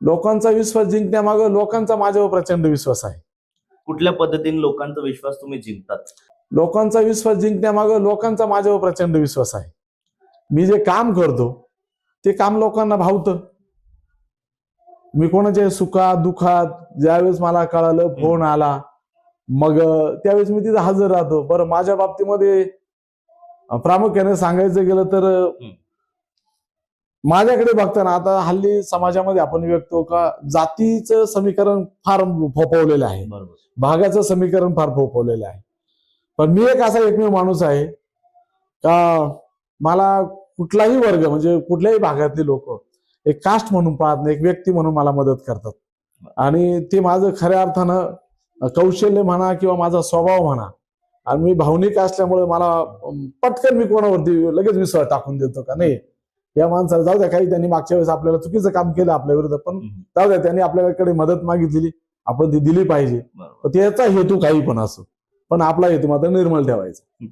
लोकांचा विश्वास जिंकण्यामागं लोकांचा माझ्यावर प्रचंड विश्वास आहे. कुठल्या पद्धतीने लोकांचा विश्वास तुम्ही जिंकतात? लोकांचा विश्वास जिंकण्यामागं लोकांचा माझ्यावर प्रचंड विश्वास आहे. मी जे काम करतो ते काम लोकांना भावतं. मी कोणाच्या सुखात दुखात ज्यावेळेस मला कळालं फोन आला मग त्यावेळेस मी तिथं हजर राहतो. बरं माझ्या बाबतीमध्ये प्रामुख्याने सांगायचं गेलं तर. माझ्याकडे बघताना आता हल्ली समाजामध्ये आपण व्यक्तो का जातीचं समीकरण फार फोपवलेलं आहे. भागाचं समीकरण फार फोपवलेलं आहे. पण मी एक असा एकमेव माणूस आहे का मला कुठलाही वर्ग म्हणजे कुठल्याही भागातले लोक एक कास्ट म्हणून पाहत नाही एक व्यक्ती म्हणून मला मदत करतात. आणि ते माझं खऱ्या अर्थानं कौशल्य म्हणा किंवा माझा स्वभाव म्हणा आणि मी भावनिक असल्यामुळे मला पटकन मी कोणावरती लगेच विश्वास टाकून देतो का? नाही. या माणसाला जाऊ द्या काही त्यांनी मागच्या वेळेस आपल्याला चुकीचं काम केलं आपल्या विरुद्ध पण. जाऊ द्या त्यांनी आपल्याकडे मदत मागितलेली आपण ती दिली पाहिजे. त्याचा हेतू काही पण असो. पण आपला हेतू मात्र निर्मळ ठेवायचा.